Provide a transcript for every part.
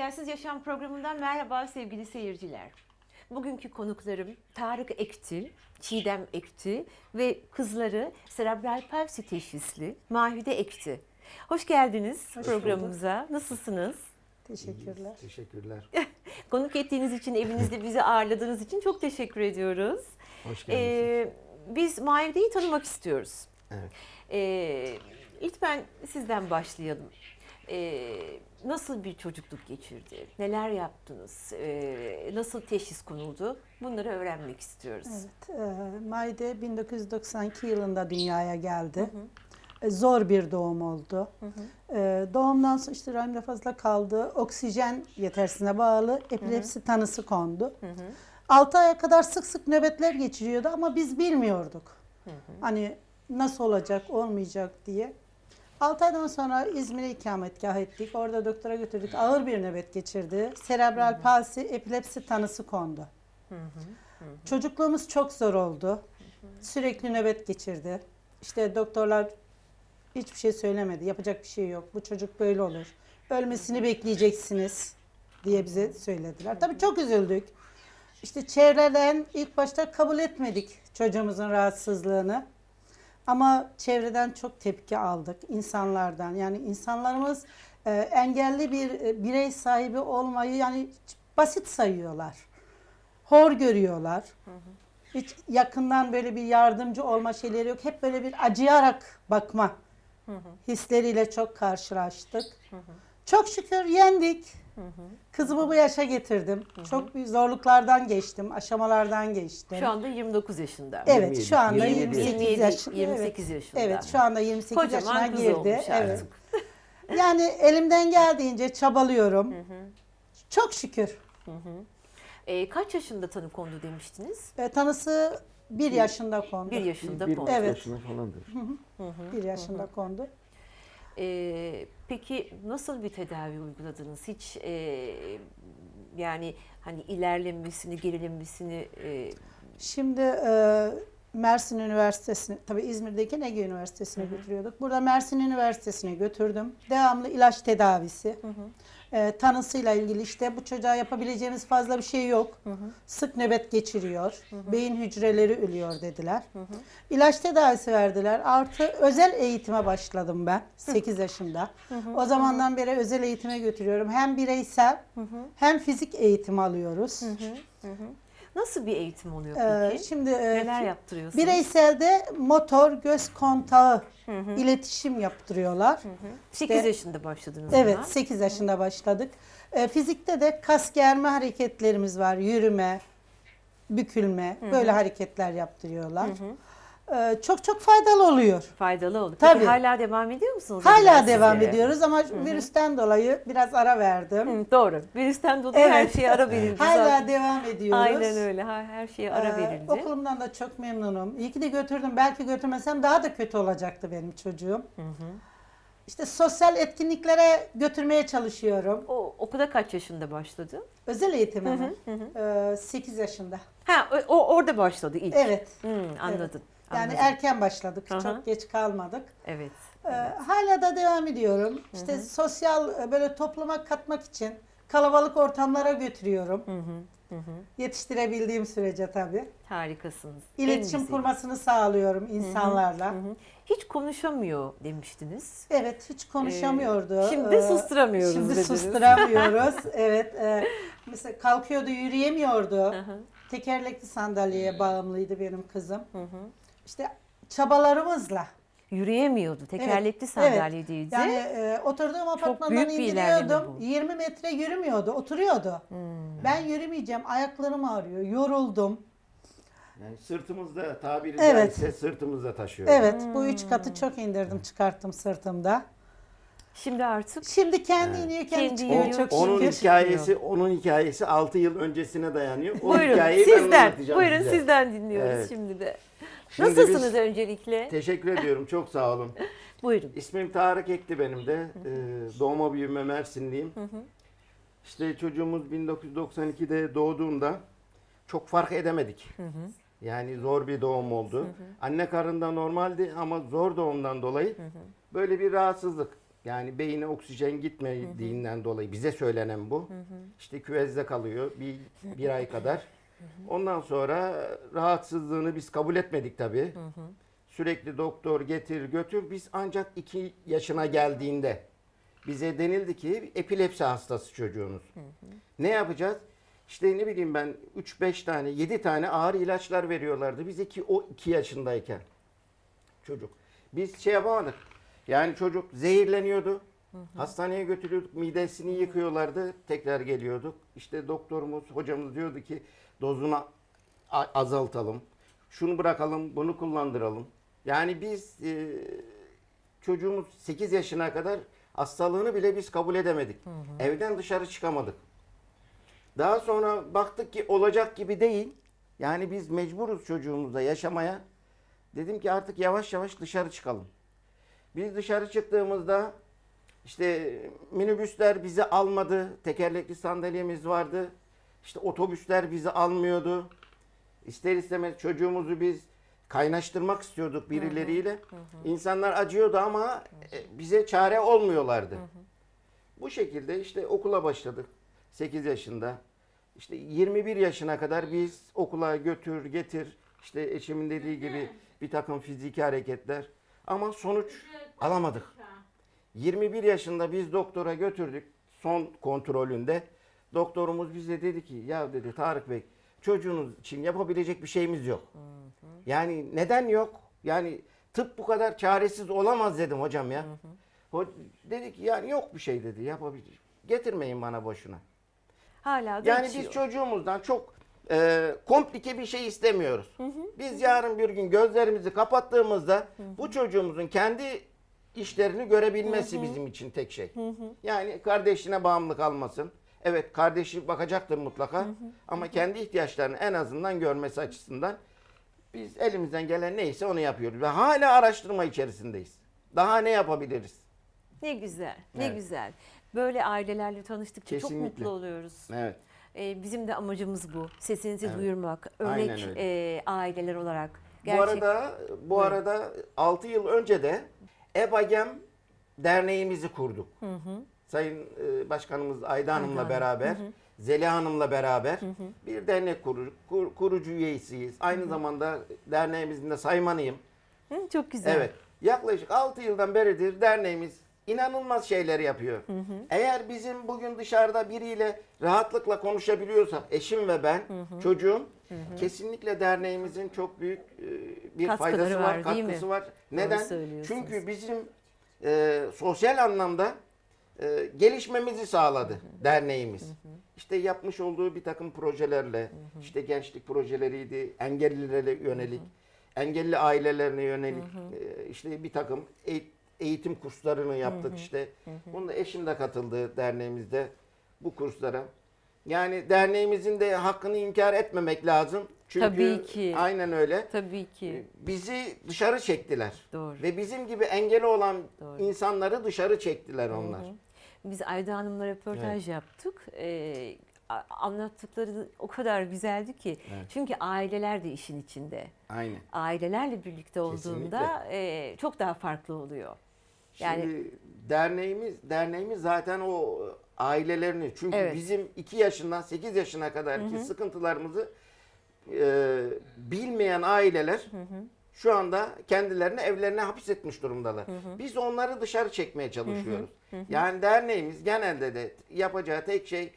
Engelsiz Yaşam programından merhaba sevgili seyirciler. Bugünkü konuklarım Tarık Ekti, Çiğdem Ekti ve kızları serebral palsi teşhisli Mahide Ekti. Hoş geldiniz programımıza. Nasılsınız? Teşekkürler. Teşekkürler. Konuk ettiğiniz için, evinizde bizi ağırladığınız için çok teşekkür ediyoruz. Hoş geldiniz. Ee, biz Mahide'yi tanımak istiyoruz. Evet. Ee, ilk ben sizden başlayalım. Ee, nasıl bir çocukluk geçirdi? Neler yaptınız? Ee, nasıl teşhis konuldu? Bunları öğrenmek istiyoruz. Evet, e, Maide 1992 yılında dünyaya geldi. E, Zor bir doğum oldu. E, doğumdan sonra işte rahimde fazla kaldı. Oksijen yetersine bağlı epilepsi tanısı kondu. 6 aya kadar sık sık nöbetler geçiriyordu ama biz bilmiyorduk. Hani nasıl olacak, olmayacak diye. 6 aydan sonra İzmir'e ikametgah ettik. Orada doktora götürdük. Ağır bir nöbet geçirdi. Serebral palsi, epilepsi tanısı kondu. Çocukluğumuz çok zor oldu. Sürekli nöbet geçirdi. İşte doktorlar hiçbir şey söylemedi. Yapacak bir şey yok. Bu çocuk böyle olur. Ölmesini bekleyeceksiniz diye bize söylediler. Tabii çok üzüldük. İşte çevreden ilk başta kabul etmedik çocuğumuzun rahatsızlığını. Ama çevreden çok tepki aldık insanlardan. Yani insanlarımız e, engelli bir e, birey sahibi olmayı yani basit sayıyorlar. Hor görüyorlar. Hiç yakından böyle bir yardımcı olma şeyleri yok. Hep böyle bir acıyarak bakma hisleriyle çok karşılaştık. Çok şükür yendik. Kızımı bu yaşa getirdim. Çok büyük zorluklardan geçtim, aşamalardan geçtim. Şu anda 29 yaşında. Evet 27, şu anda 27, 28 27, yaş, 28 evet. yaşında. Evet şu anda 28 Kocaman yaşına kız girdi. olmuş Evet. artık. Yani elimden geldiğince çabalıyorum. Çok şükür. Ee, kaç yaşında tanı kondu demiştiniz? E, tanısı bir yaşında kondu. Bir yaşında bir kondu. Evet. yaşına falandır. Bir yaşında kondu. Ee, peki nasıl bir tedavi uyguladınız? Hiç e, yani hani ilerlemesini, gerilemesini e, Şimdi e, Mersin Üniversitesi'ne, tabii İzmir'deki Ege Üniversitesi'ne götürüyorduk. Burada Mersin Üniversitesi'ne götürdüm. Devamlı ilaç tedavisi. E, tanısıyla ilgili işte bu çocuğa yapabileceğimiz fazla bir şey yok. Sık nöbet geçiriyor. Beyin hücreleri ölüyor dediler. İlaç tedavisi verdiler. Artı özel eğitime başladım ben 8 yaşında. O zamandan beri özel eğitime götürüyorum. Hem bireysel hem fizik eğitim alıyoruz. Nasıl bir eğitim oluyor Ee, peki? şimdi e, Neler yaptırıyorsunuz? Bireyselde motor göz kontağı iletişim yaptırıyorlar. 8 işte- yaşında başladınız Evet buna. 8 yaşında başladık. E, fizikte de kas germe hareketlerimiz var. Yürüme, bükülme böyle hareketler yaptırıyorlar. E, çok çok faydalı oluyor. Faydalı oldu. Tabii. Peki hala devam ediyor musunuz? Hala egzersizlere? devam ediyoruz ama virüsten dolayı biraz ara verdim. Hı, doğru. Virüsten dolayı her Evet. şeye ara verildi. Hala zaten. devam ediyoruz. Aynen öyle. Ha- Her şeye ara Ee, verildi. okulumdan da çok memnunum. İyi ki de götürdüm. Belki götürmesem daha da kötü olacaktı benim çocuğum. İşte sosyal etkinliklere götürmeye çalışıyorum. O okula kaç yaşında başladı? Özel eğitime mi? Ee, 8 yaşında. Ha o, o- orada başladı ilk. Evet. Hı, anladım. Yani anladım. erken başladık. Hı hı. Çok geç kalmadık. Evet. Ee, hala da devam ediyorum. İşte sosyal e, böyle topluma katmak için kalabalık ortamlara götürüyorum. Yetiştirebildiğim sürece tabii. Harikasınız. İletişim kurmasını sağlıyorum insanlarla. Hı hı. Hiç konuşamıyor demiştiniz. Evet hiç konuşamıyordu. şimdi Ee, susturamıyoruz Şimdi dediniz. susturamıyoruz. evet. e, mesela kalkıyordu yürüyemiyordu. hı. Tekerlekli sandalyeye bağımlıydı benim kızım. İşte çabalarımızla. Yürüyemiyordu. Tekerlekli Evet, sandalyedeydi. Yani e, oturduğum apartmandan büyük bir ilerleme indiriyordum. bu. 20 metre yürümüyordu. Oturuyordu. Hmm. Ben yürümeyeceğim. Ayaklarım ağrıyor. Yoruldum. Yani sırtımızda tabiri Evet. caizse sırtımızda taşıyor. Evet bu üç Hmm. katı çok indirdim çıkarttım sırtımda. Şimdi artık Şimdi kendi iniyor kendi, Kendi çıkıyor iniyor, çok Onun şükür. hikayesi, onun hikayesi 6 yıl öncesine dayanıyor. O buyurun hikayeyi ben sizden. anlatacağım Buyurun size. sizden dinliyoruz Evet. şimdi de. Şimdi Nasılsınız biz- öncelikle? Teşekkür ediyorum. Çok sağ olun. Buyurun. İsmim Tarık Ekti benim de. Ee, doğma büyüme Mersinliyim. İşte çocuğumuz 1992'de doğduğunda çok fark edemedik. Yani zor bir doğum oldu. Anne karnında normaldi ama zor doğumdan dolayı böyle bir rahatsızlık Yani beyine oksijen gitmediğinden dolayı bize söylenen bu. İşte küvezde kalıyor bir, bir ay kadar. Ondan sonra rahatsızlığını biz kabul etmedik tabii. Sürekli doktor getir götür. Biz ancak 2 yaşına geldiğinde bize denildi ki epilepsi hastası çocuğunuz. Ne yapacağız? İşte ne bileyim ben 3-5 tane 7 tane ağır ilaçlar veriyorlardı. Bize ki o 2 yaşındayken çocuk. Biz şey yapamadık. Yani çocuk zehirleniyordu. Hastaneye götürüyorduk. Midesini yıkıyorlardı. Tekrar geliyorduk. İşte doktorumuz, hocamız diyordu ki dozunu azaltalım. Şunu bırakalım, bunu kullandıralım. Yani biz e, çocuğumuz 8 yaşına kadar hastalığını bile biz kabul edemedik. Evden dışarı çıkamadık. Daha sonra baktık ki olacak gibi değil. Yani biz mecburuz çocuğumuzla yaşamaya. Dedim ki artık yavaş yavaş dışarı çıkalım. Biz dışarı çıktığımızda işte minibüsler bizi almadı. Tekerlekli sandalyemiz vardı. İşte otobüsler bizi almıyordu. İster istemez çocuğumuzu biz kaynaştırmak istiyorduk birileriyle. İnsanlar acıyordu ama e, bize çare olmuyorlardı. Bu şekilde işte okula başladık. 8 yaşında. İşte 21 yaşına kadar biz okula götür getir işte eşimin dediği gibi bir takım fiziki hareketler ama sonuç alamadık. 21 yaşında biz doktora götürdük son kontrolünde. Doktorumuz bize dedi ki ya dedi Tarık Bey çocuğunuz için yapabilecek bir şeyimiz yok. Yani neden yok? Yani tıp bu kadar çaresiz olamaz dedim hocam ya. Ho- dedi ki yani yok bir şey dedi yapabilecek. Getirmeyin bana boşuna. Hala da Yani içiyor. biz çocuğumuzdan çok e, komplike bir şey istemiyoruz. Biz yarın bir gün gözlerimizi kapattığımızda bu çocuğumuzun kendi işlerini görebilmesi bizim için tek şey. Yani kardeşine bağımlı kalmasın. Evet kardeşi bakacaktır mutlaka ama kendi ihtiyaçlarını en azından görmesi açısından biz elimizden gelen neyse onu yapıyoruz ve hala araştırma içerisindeyiz. Daha ne yapabiliriz? Ne güzel, ne Evet. güzel. Böyle ailelerle tanıştıkça çok Kesinlikle. mutlu oluyoruz. Evet. Ee, bizim de amacımız bu. Sesinizi Evet. duyurmak, örnek e, aileler olarak. Bu arada bu Buyurun. arada 6 yıl önce de EBAGEM derneğimizi kurduk. Sayın e, Başkanımız Ayda Hanım'la Hanım. beraber, Zeliha Hanım'la beraber bir dernek kurucu, kur- kurucu üyesiyiz. Aynı zamanda derneğimizin de saymanıyım. Hı, çok güzel. Evet. Yaklaşık 6 yıldan beridir derneğimiz inanılmaz şeyler yapıyor. Eğer bizim bugün dışarıda biriyle rahatlıkla konuşabiliyorsak, eşim ve ben, çocuğum, kesinlikle derneğimizin çok büyük e, bir Katkıları faydası var, var, değil mi? katkısı var. Neden? söylüyorsunuz. Çünkü bizim e, sosyal anlamda e, gelişmemizi sağladı derneğimiz. İşte yapmış olduğu bir takım projelerle, işte gençlik projeleriydi, engellilere yönelik, engelli ailelerine yönelik, e, işte bir takım eğit- eğitim kurslarını yaptık işte. Bunda eşim de katıldı derneğimizde bu kurslara. Yani derneğimizin de hakkını inkar etmemek lazım. Çünkü Tabii ki. aynen öyle. Tabii ki. Bizi dışarı çektiler. Doğru. Ve bizim gibi engeli olan Doğru. insanları dışarı çektiler onlar. Biz Ayda Hanım'la röportaj yaptık. Ee, anlattıkları o kadar güzeldi ki. Evet. Çünkü aileler de işin içinde. Aynen. Ailelerle birlikte olduğunda e, çok daha farklı oluyor. Yani- Şimdi derneğimiz derneğimiz zaten o ailelerini çünkü Evet. bizim 2 yaşından 8 yaşına kadarki sıkıntılarımızı e, bilmeyen aileler şu anda kendilerini evlerine hapis etmiş durumdalar. Biz onları dışarı çekmeye çalışıyoruz. Yani derneğimiz genelde de yapacağı tek şey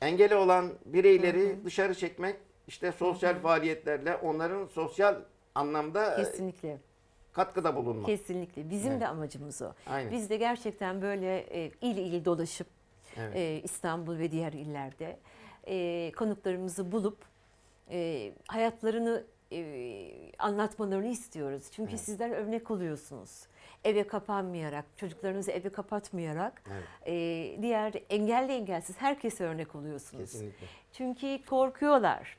engeli olan bireyleri dışarı çekmek, işte sosyal faaliyetlerle onların sosyal anlamda e, Kesinlikle. Katkıda bulunmak. Kesinlikle. Bizim Evet. de amacımız o. Aynen. Biz de gerçekten böyle e, il il dolaşıp Evet. e, İstanbul ve diğer illerde e, konuklarımızı bulup e, hayatlarını e, anlatmalarını istiyoruz. Çünkü sizler örnek oluyorsunuz. Eve kapanmayarak, çocuklarınızı eve kapatmayarak Evet. e, diğer engelli engelsiz herkese örnek oluyorsunuz. Kesinlikle. Çünkü korkuyorlar.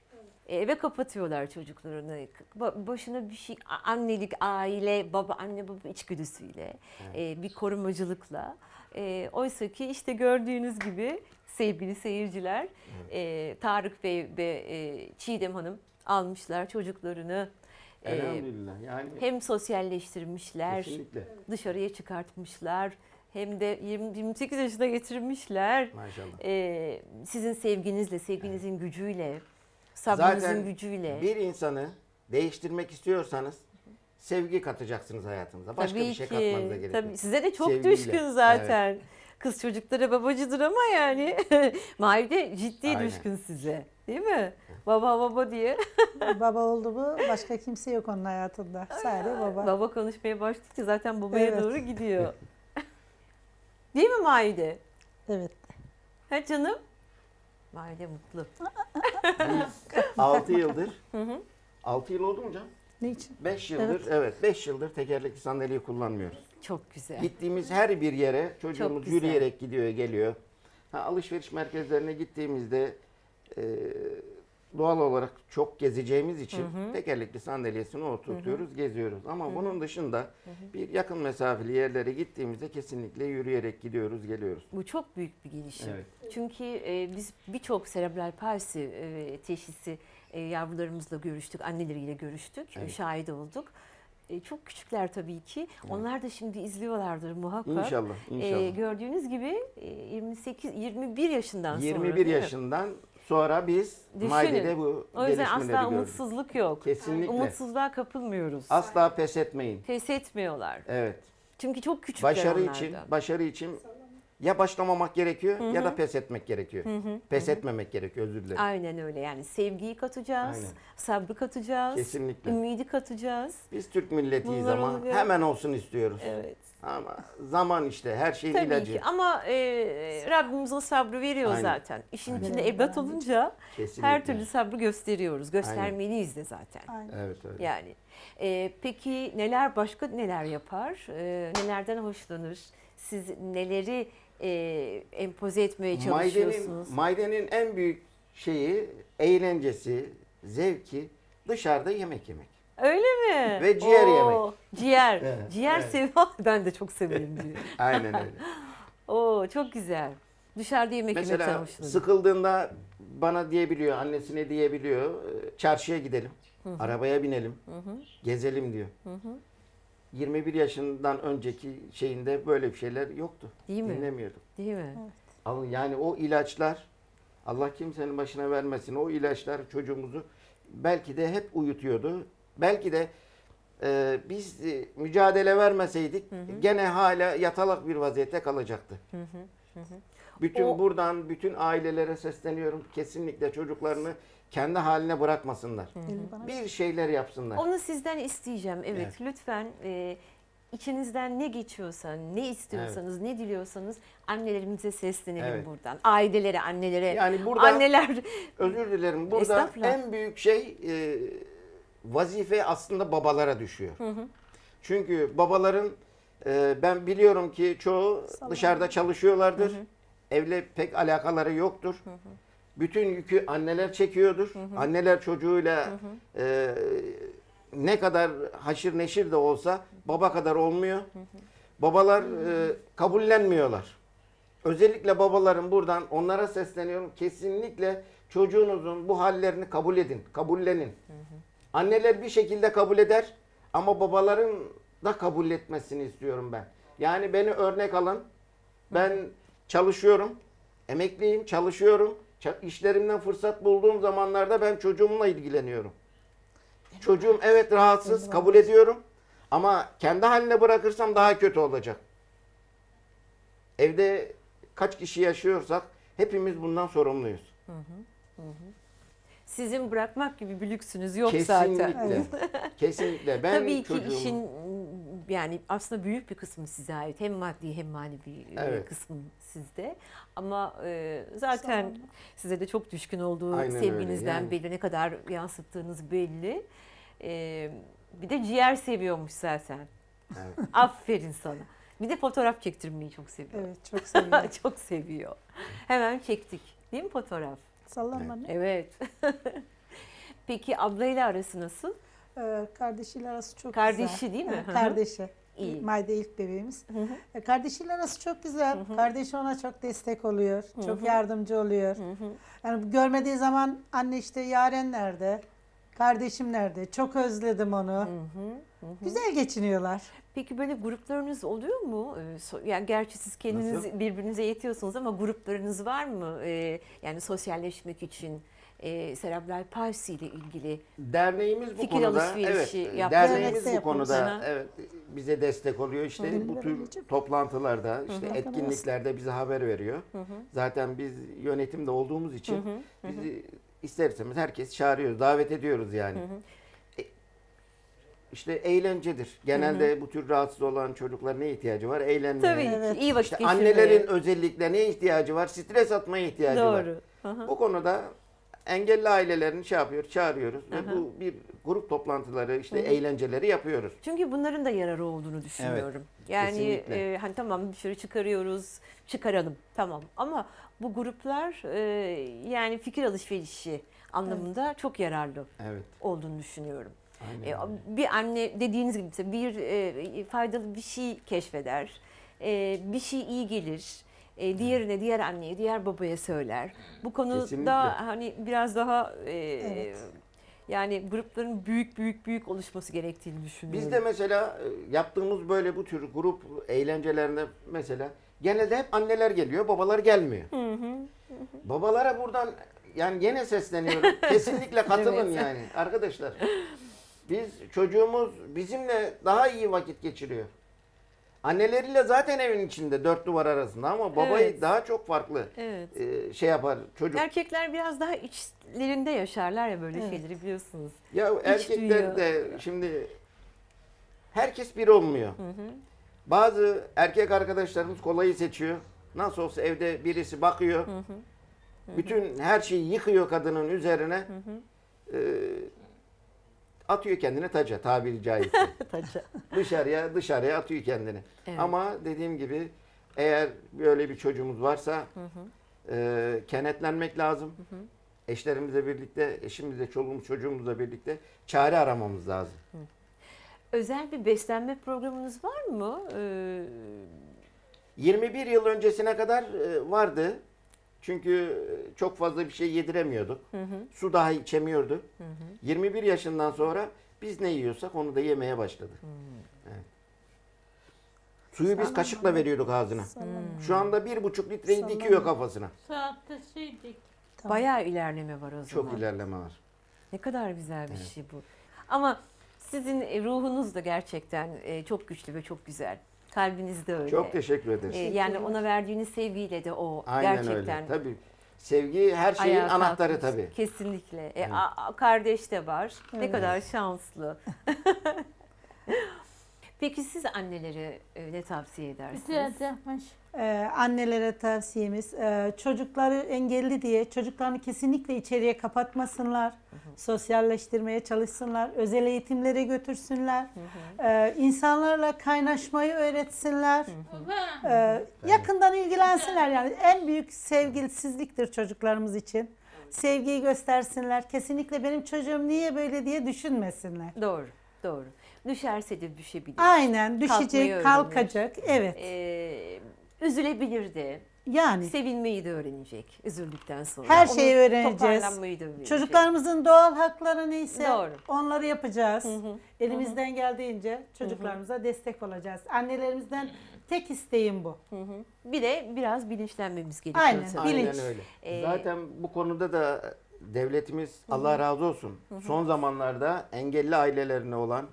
Eve kapatıyorlar çocuklarını. Ba- Başına bir şey, annelik, aile, baba, anne baba içgüdüsüyle, e, bir korumacılıkla. E, oysa ki işte gördüğünüz gibi sevgili seyirciler, e, Tarık Bey ve Çiğdem Hanım almışlar çocuklarını. Elhamdülillah. Yani hem sosyalleştirmişler, kesinlikle. dışarıya çıkartmışlar. hem de 20, 28 yaşına getirmişler. Maşallah. Ee, sizin sevginizle, sevginizin gücüyle, sabrınızın Zaten gücüyle. bir insanı değiştirmek istiyorsanız sevgi katacaksınız hayatınıza. Başka tabii bir şey ki. katmanıza gerek yok. Tabii size de çok Sevgiyle. düşkün zaten. Kız çocuklara babacıdır ama yani Mahide ciddi Aynen. düşkün size. Değil mi? Baba baba diye. baba oldu mu başka kimse yok onun hayatında. Sadece baba. Baba konuşmaya başlayınca zaten babaya Evet. doğru gidiyor. Değil mi Mahide? Evet. Ha canım? Mahide mutlu. 6 yıldır. 6 yıl oldu mu canım? Niçin? 5 yıldır evet 5 yıldır tekerlekli sandalyeyi kullanmıyoruz. Çok güzel. Gittiğimiz her bir yere çocuğumuz güzel. yürüyerek gidiyor geliyor. Ha, alışveriş merkezlerine gittiğimizde e, doğal olarak çok gezeceğimiz için tekerlekli sandalyesini oturtuyoruz, geziyoruz. Ama bunun dışında bir yakın mesafeli yerlere gittiğimizde kesinlikle yürüyerek gidiyoruz, geliyoruz. Bu çok büyük bir gelişim. Evet. Çünkü e, biz birçok serebral palsi e, teşhisi e, yavrularımızla görüştük, anneleriyle görüştük, Evet. şahit olduk. E, çok küçükler tabii ki. Onlar da şimdi izliyorlardır muhakkak. İnşallah, E, inşallah. gördüğünüz gibi e, 28 21 yaşından sonra. 21 değil mi? Sonra biz Düşünün. Maide'de bu O yüzden gelişmeleri asla gördük. umutsuzluk yok. Kesinlikle. Umutsuzluğa kapılmıyoruz. Asla pes etmeyin. Pes etmiyorlar. Evet. Çünkü çok küçükler Başarı onlar için, başarı için ya başlamamak gerekiyor ya da pes etmek gerekiyor. Pes etmemek gerekiyor özür dilerim. Aynen öyle yani sevgiyi katacağız, Aynen. sabrı katacağız, Kesinlikle. ümidi katacağız. Biz Türk milletiyiz Bunlar ama oluyor. hemen olsun istiyoruz. Evet. Ama zaman işte her şeyin Tabii ilacı. ki ama e, Rabbimiz o sabrı veriyor Aynen. zaten. İşin Aynen. içinde evlat olunca Kesinlikle. her türlü sabrı gösteriyoruz. Göstermeliyiz de zaten. Aynen. Evet öyle. Yani e, peki neler başka neler yapar? E, nelerden hoşlanır? Siz neleri e, empoze etmeye çalışıyorsunuz? Maidenin en büyük şeyi, eğlencesi, zevki dışarıda yemek yemek. Öyle mi? Ve ciğer Oo, Ciğer. Evet, Ciğer evet. seviyor. Ben de çok severim ciğer. Aynen öyle. Oo çok güzel. Dışarıda yemek yemekten Mesela sıkıldığında bana diyebiliyor, annesine diyebiliyor, çarşıya gidelim, arabaya binelim, gezelim diyor. 21 yaşından önceki şeyinde böyle bir şeyler yoktu. Değil mi? Dinlemiyordum. Değil mi? Ama Yani o ilaçlar Allah kimsenin başına vermesin. O ilaçlar çocuğumuzu belki de hep uyutuyordu. Belki de e, biz e, mücadele vermeseydik gene hala yatalak bir vaziyette kalacaktı. Bütün O- buradan bütün ailelere sesleniyorum. Kesinlikle çocuklarını kendi haline bırakmasınlar. Bana Bir şeyler yapsınlar. Onu sizden isteyeceğim. Evet, Evet. lütfen e, içinizden ne geçiyorsa, ne istiyorsanız, ne diliyorsanız annelerimize seslenelim Evet. buradan. Ailelere, annelere. Yani burada Anneler özür dilerim. Burada Estağfurullah. en büyük şey e, vazife aslında babalara düşüyor. Çünkü babaların e, ben biliyorum ki çoğu dışarıda çalışıyorlardır. Evle pek alakaları yoktur. Bütün yükü anneler çekiyordur. Anneler çocuğuyla e, ne kadar haşır neşir de olsa baba kadar olmuyor. Babalar e, kabullenmiyorlar. Özellikle babaların buradan onlara sesleniyorum. Kesinlikle çocuğunuzun bu hallerini kabul edin, kabullenin. Anneler bir şekilde kabul eder ama babaların da kabul etmesini istiyorum ben. Yani beni örnek alın. Ben çalışıyorum, emekliyim, çalışıyorum. İşlerimden fırsat bulduğum zamanlarda ben çocuğumla ilgileniyorum. Çocuğum evet rahatsız, kabul ediyorum. Ama kendi haline bırakırsam daha kötü olacak. Evde kaç kişi yaşıyorsak hepimiz bundan sorumluyuz. Sizin bırakmak gibi bir lüksünüz yok Kesinlikle. zaten. Kesinlikle. Ben Tabii ki işin yani aslında büyük bir kısmı size ait. Hem maddi hem manevi e, Evet. kısmı sizde. Ama e, zaten size de çok düşkün olduğu Aynen öyle, sevginizden yani. belli. Ne kadar yansıttığınız belli. E, bir de ciğer seviyormuş zaten. Evet. Aferin sana. Bir de fotoğraf çektirmeyi çok seviyor. Evet çok seviyorum. çok seviyor. Hemen çektik. Değil mi fotoğraf? Sallanma ne? Evet. Peki ablayla arası nasıl? Ee, kardeşiyle arası çok Kardeşi güzel. değil mi? Evet, Hı hı. kardeşi. İyi. Mayde ilk bebeğimiz. E, Kardeşiyle arası çok güzel. Kardeşi ona çok destek oluyor. Çok yardımcı oluyor. Yani görmediği zaman anne işte Yaren nerede? Kardeşim nerede? Çok özledim onu. Güzel geçiniyorlar. Peki böyle gruplarınız oluyor mu? Ee, Yani gerçi siz kendiniz Nasıl? birbirinize yetiyorsunuz ama gruplarınız var mı? Ee, Yani sosyalleşmek için e, serebral palsi ile ilgili. Derneğimiz bu Fikir konuda alışverişi evet derneğimiz bu konuda evet bize destek oluyor. İşte bu tür toplantılarda, işte etkinliklerde bize haber veriyor. Zaten biz yönetimde olduğumuz için bizi ister istemez herkes çağırıyoruz, davet ediyoruz yani. E, İşte eğlencedir. Genelde bu tür rahatsız olan çocuklar ne ihtiyacı var? Eğlenmeye. Tabii Evet. ki iyi vakit İşte geçirmeye. annelerin özellikle ne ihtiyacı var? Stres atmaya ihtiyacı var. Doğru. Bu konuda engelli ailelerini şey yapıyor, çağırıyoruz ve bu bir grup toplantıları, işte eğlenceleri yapıyoruz. Çünkü bunların da yararı olduğunu düşünüyorum. yani kesinlikle. e, hani tamam dışarı çıkarıyoruz, çıkaralım tamam ama bu gruplar e, yani fikir alışverişi anlamında çok yararlı Evet. olduğunu düşünüyorum. Aynen. E, bir anne dediğiniz gibi bir e, faydalı bir şey keşfeder, e, bir şey iyi gelir, e, diğerine, diğer anneye, diğer babaya söyler. Bu konuda Kesinlikle. hani biraz daha e, Evet. yani grupların büyük büyük büyük oluşması gerektiğini düşünüyorum. Biz de mesela e, yaptığımız böyle bu tür grup eğlencelerinde mesela genelde hep anneler geliyor, babalar gelmiyor. Babalara buradan yani gene sesleniyorum. Kesinlikle katılın Evet. yani arkadaşlar. Biz çocuğumuz bizimle daha iyi vakit geçiriyor. Anneleriyle zaten evin içinde dört duvar arasında ama babayı Evet. daha çok farklı Evet. e, şey yapar çocuk. Erkekler biraz daha içlerinde yaşarlar ya böyle Evet. şeyleri biliyorsunuz. Ya duyuyor. erkekler de şimdi herkes bir olmuyor. Bazı erkek arkadaşlarımız kolayı seçiyor. Nasıl olsa evde birisi bakıyor. Bütün her şeyi yıkıyor kadının üzerine. Ee, atıyor kendine taca tabiri caizse. Taca. dışarıya dışarıya atıyor kendini. Evet. Ama dediğim gibi eğer böyle bir çocuğumuz varsa e, kenetlenmek lazım. Eşlerimizle birlikte, eşimizle, çoluğumuz, çocuğumuzla birlikte çare aramamız lazım. Özel bir beslenme programınız var mı? Ee, 21 yıl öncesine kadar e, vardı. Çünkü e, çok fazla bir şey yediremiyorduk. Su dahi içemiyordu. 21 yaşından sonra biz ne yiyorsak onu da yemeye başladı. Evet. Suyu biz kaşıkla veriyorduk ağzına. Şu anda bir buçuk litreyi Sallama. dikiyor kafasına. Saatte şeydik. Bayağı ilerleme var o zaman. Çok ilerleme var. Ne kadar güzel bir şey bu. Ama sizin e, ruhunuz da gerçekten e, çok güçlü ve çok güzel. Kalbiniz de öyle. Çok teşekkür ederiz. E, yani ona verdiğiniz sevgiyle de o Aynen gerçekten öyle. Tabii. Sevgi her şeyin ayağa anahtarı kalkmış. tabii. Kesinlikle. E, Evet. a- a- kardeş de var. Ne Evet. kadar şanslı. Peki siz annelere e, ne tavsiye edersiniz? Güzel yapmış. Ee, annelere tavsiyemiz e, çocukları engelli diye çocuklarını kesinlikle içeriye kapatmasınlar. Sosyalleştirmeye çalışsınlar. Özel eğitimlere götürsünler. Ee, insanlarla kaynaşmayı öğretsinler. Ee, yakından ilgilensinler yani en büyük sevgisizliktir çocuklarımız için. Sevgiyi göstersinler. Kesinlikle benim çocuğum niye böyle diye düşünmesinler. Doğru, doğru. Düşerse de düşebilir. Aynen Kalkmayı düşecek, öğrenir. kalkacak. Evet. Ee, üzülebilir de. Yani Sevinmeyi de öğrenecek üzüldükten sonra. Her Onun şeyi öğreneceğiz. Toparlanmayı da öğrenecek. çocuklarımızın doğal hakları neyse Doğru. onları yapacağız. Elimizden geldiğince çocuklarımıza destek olacağız. Annelerimizden tek isteğim bu. Hı hı. Bir de biraz bilinçlenmemiz gerekiyor. Aynen. tabii. Aynen Bilinç. öyle. Ee, Zaten bu konuda da devletimiz Allah razı olsun. Son zamanlarda engelli ailelerine olan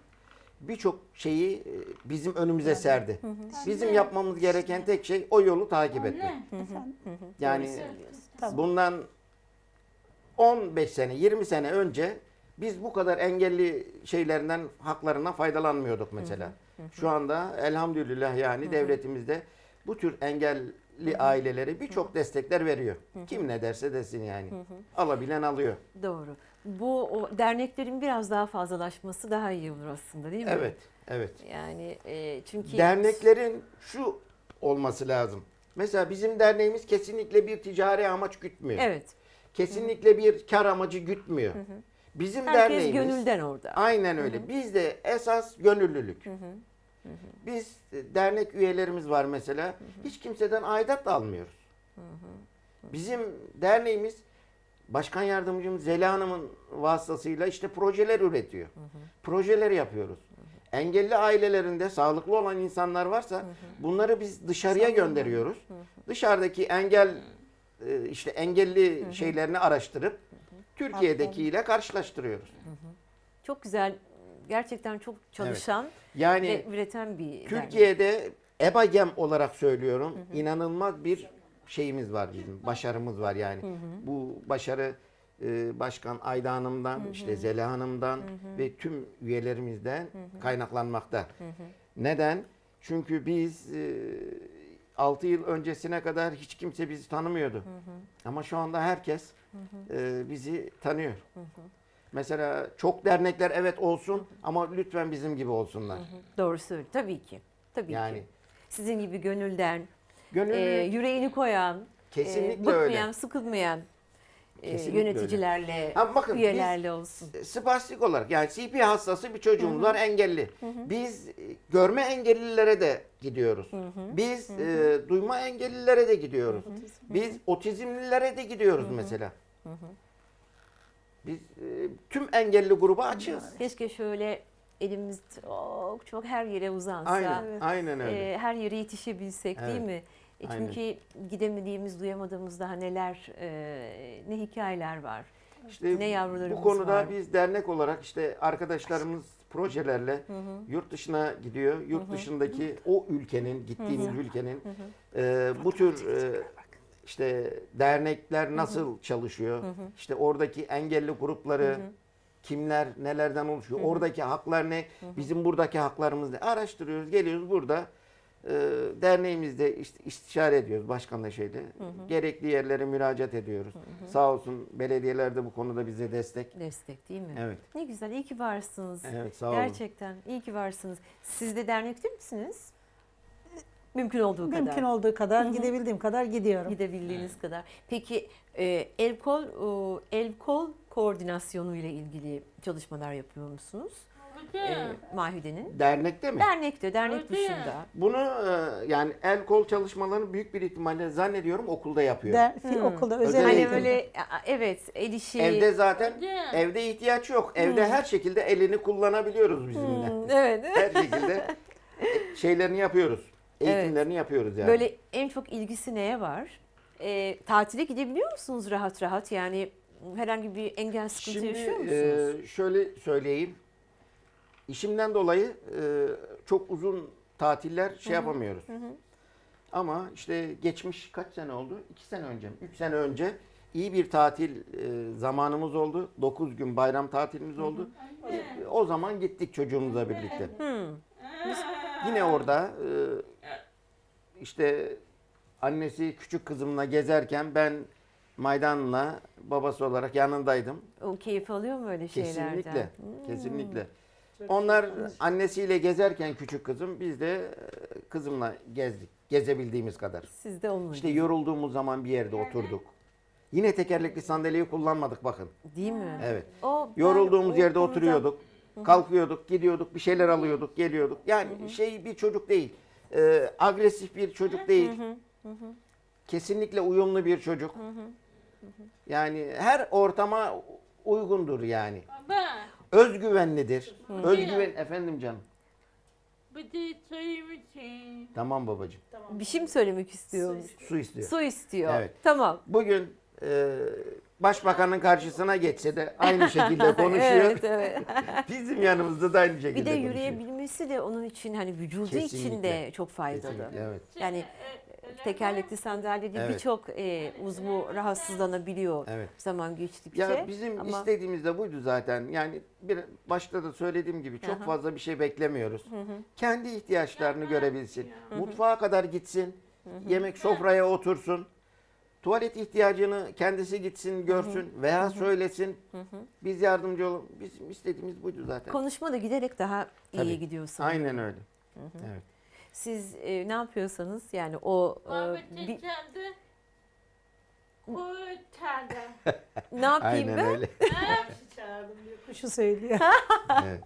birçok şeyi e, bizim önümüze serdi. Bizim yapmamız gereken tek şey o yolu takip etmek. Yani bundan 15 sene, 20 sene önce biz bu kadar engelli şeylerinden, haklarından faydalanmıyorduk mesela. Şu anda elhamdülillah yani devletimizde bu tür engelli ailelere birçok destekler veriyor. Kim ne derse desin yani. Alabilen alıyor. Doğru. Bu o derneklerin biraz daha fazlalaşması daha iyi olur aslında değil mi? Evet, evet. Yani e, çünkü Derneklerin şu olması lazım. Mesela bizim derneğimiz kesinlikle bir ticari amaç gütmüyor. Evet. Kesinlikle bir kar amacı gütmüyor. Bizim Herkes derneğimiz gönülden orada. Aynen öyle. Bizde esas gönüllülük. Biz e, dernek üyelerimiz var mesela. Hiç kimseden aidat da almıyoruz. Bizim derneğimiz Başkan yardımcım Zeliha Hanım'ın vasıtasıyla işte projeler üretiyor. Projeler yapıyoruz. Engelli ailelerinde sağlıklı olan insanlar varsa bunları biz dışarıya gönderiyoruz. Dışarıdaki engel e, işte engelli şeylerini araştırıp Türkiye'dekiyle karşılaştırıyoruz. Çok güzel, gerçekten çok çalışan Yani ve üreten bir dernek. Türkiye'de EBAGEM olarak söylüyorum. inanılmaz bir şeyimiz var bizim. Başarımız var yani. Bu başarı e, Başkan Ayda Hanım'dan, işte Zeliha Hanım'dan ve tüm üyelerimizden kaynaklanmakta. Neden? Çünkü biz e, 6 yıl öncesine kadar hiç kimse bizi tanımıyordu. Ama şu anda herkes e, bizi tanıyor. Mesela çok dernekler evet olsun ama lütfen bizim gibi olsunlar. Doğru söylüyor. Tabii ki. Tabii Yani ki. Sizin gibi gönülden, gönüllü e, yüreğini koyan, Kesinlikle e, bıkmayan, öyle. sıkılmayan e, Kesinlikle yöneticilerle, Ha, bakın biz- üyelerle olsun. spastik olarak yani CP hastası bir çocuğumuz var engelli. Biz e, görme engellilere de gidiyoruz. Biz e, duyma engellilere de gidiyoruz. Biz otizmlilere de gidiyoruz mesela. Biz e, tüm engelli gruba açığız. Keşke şöyle elimiz çok çok her yere uzansa. Aynen, aynen öyle. e, her yere yetişebilsek değil Evet, mi? E, aynen. çünkü gidemediğimiz, duyamadığımız daha neler, e, ne hikayeler var. İşte ne yavrularımız bu konuda var. biz dernek olarak işte arkadaşlarımız projelerle yurt dışına gidiyor. Yurt dışındaki o ülkenin, gittiğimiz ülkenin e, bu tür e, işte dernekler nasıl çalışıyor? İşte oradaki engelli grupları kimler, nelerden oluşuyor? Oradaki haklar ne? Bizim buradaki haklarımız ne? Araştırıyoruz, geliyoruz burada. E, derneğimizde işte istişare ediyoruz başkanla şeyle. Gerekli yerlere müracaat ediyoruz. Sağ olsun belediyeler de bu konuda bize destek. Destek değil mi? Evet. Ne güzel, iyi ki varsınız. Evet sağ olun. Gerçekten iyi ki varsınız. Siz de dernekte misiniz? Mümkün olduğu kadar. Mümkün olduğu kadar gidebildiğim kadar gidiyorum. Gidebildiğiniz kadar. Peki e, el kol e, el kol koordinasyonu ile ilgili çalışmalar yapıyor musunuz? E, Hocam. Mahide'nin. Dernekte mi? Dernekte, dernek Hocam. dışında. Bunu e, yani el kol çalışmalarını büyük bir ihtimalle zannediyorum okulda yapıyor. Der, fi- okulda özel Özel Hani eğitim. böyle evet el işi. Evde zaten evde ihtiyaç yok. Evde her şekilde elini kullanabiliyoruz bizimle. Hmm, evet. Her şekilde e, şeylerini yapıyoruz. Eğitimlerini yapıyoruz yani. Böyle en çok ilgisi neye var? E, tatile gidebiliyor musunuz rahat rahat? Yani herhangi bir engel sıkıntı Şimdi yaşıyor musunuz? e, şöyle söyleyeyim. İşimden dolayı e, çok uzun tatiller şey yapamıyoruz. Ama işte geçmiş kaç sene oldu? İki sene önce mi? Üç sene önce iyi bir tatil e, zamanımız oldu. Dokuz gün bayram tatilimiz oldu. E, o zaman gittik çocuğumuzla birlikte. Yine orada e, işte annesi küçük kızımla gezerken ben Maydan'la babası olarak yanındaydım. o keyif alıyor mu öyle şeylerden? Kesinlikle. Hmm. Kesinlikle. Onlar annesiyle gezerken küçük kızım biz de e, kızımla gezdik. Gezebildiğimiz kadar. Siz de onunla İşte yorulduğumuz zaman bir yerde oturduk. Yine tekerlekli sandalyeyi kullanmadık bakın. değil mi? Evet. O, ben Yorulduğumuz o yerde konuda- oturuyorduk. Kalkıyorduk, gidiyorduk, bir şeyler alıyorduk, geliyorduk. Yani şey bir çocuk değil. e, agresif bir çocuk değil. Kesinlikle uyumlu bir çocuk. Yani her ortama uygundur yani. Baba. Özgüvenlidir. Özgüven efendim canım. İçin. Tamam babacığım. Bir şey mi söylemek istiyormuş? Su istiyor. Su istiyor. Evet. Tamam. Bugün e, başbakanın karşısına geçse de aynı şekilde konuşuyor. Evet, evet. Bizim yanımızda da aynı şekilde Bir de konuşuyor. yürüyebilmesi de onun için hani vücudu için Kesinlikle. de çok faydalı. Kesinlikle, evet. Yani tekerlekli sandalyede Evet. birçok e, uzvu rahatsızlanabiliyor Evet. zaman geçtikçe. Ya bizim Ama istediğimiz de buydu zaten. Yani bir başta da söylediğim gibi çok Aha. fazla bir şey beklemiyoruz. Kendi ihtiyaçlarını görebilsin. Mutfağa kadar gitsin. Yemek sofraya otursun. Tuvalet ihtiyacını kendisi gitsin, görsün veya söylesin. Biz yardımcı olalım. Bizim istediğimiz buydu zaten. konuşma da giderek daha iyi Tabii. gidiyor sanırım. Aynen öyle. Evet. Siz e, ne yapıyorsanız yani o e, Baba bir- çiçeğimde. Kurtardı. ne yapayım Aynen ben? öyle. Kuşu söylüyor. evet.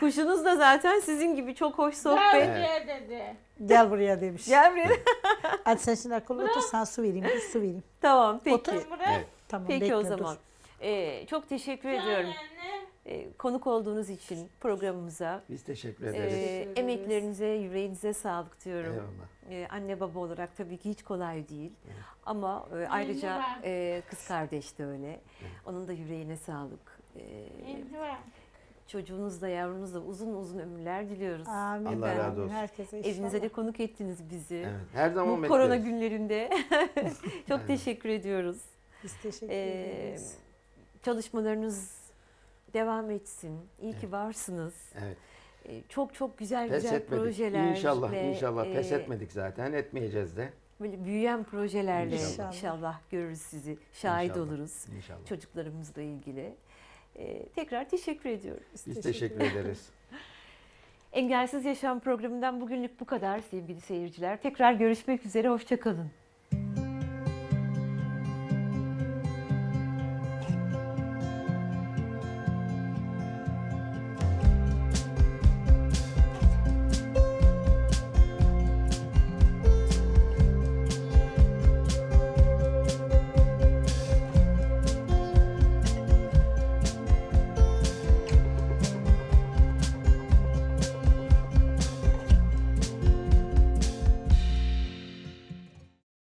Kuşunuz da zaten sizin gibi çok hoş Gel sohbet. buraya dedi. Gel buraya demiş. Gel buraya. Hadi sen şimdi akıllı otur sana su vereyim. Dur su vereyim. tamam peki. Otur. Buraya. Evet. Tamam, Peki bekle, o dur. zaman. Ee, çok teşekkür ediyorum. Anne. Ee, konuk olduğunuz için programımıza. Biz teşekkür ederiz. ederiz. emeklerinize, yüreğinize sağlık diyorum. Eyvallah. Ee, anne baba olarak tabii ki hiç kolay değil. Ama e, ayrıca e, kız kardeş de öyle. Onun da yüreğine sağlık. Ver. çocuğunuzla, yavrunuzla uzun uzun ömürler diliyoruz. Amin. Allah razı olsun. Herkese inşallah. Evinize de konuk ettiniz bizi. Evet, her zaman Bu korona bekleriz. günlerinde çok Aynen. teşekkür ediyoruz. Biz teşekkür Ee, ederiz. çalışmalarınız devam etsin. İyi ki varsınız. Evet. Ee, çok çok güzel Pes güzel etmedik. projeler. İnşallah, ve, inşallah pes e, etmedik zaten. Etmeyeceğiz de. Böyle büyüyen projelerle İnşallah. inşallah, görürüz sizi. Şahit İnşallah. oluruz. İnşallah. Çocuklarımızla ilgili. Ee, tekrar teşekkür ediyorum. Biz teşekkür ederiz. Engelsiz Yaşam programından bugünlük bu kadar sevgili seyirciler. Tekrar görüşmek üzere. Hoşçakalın.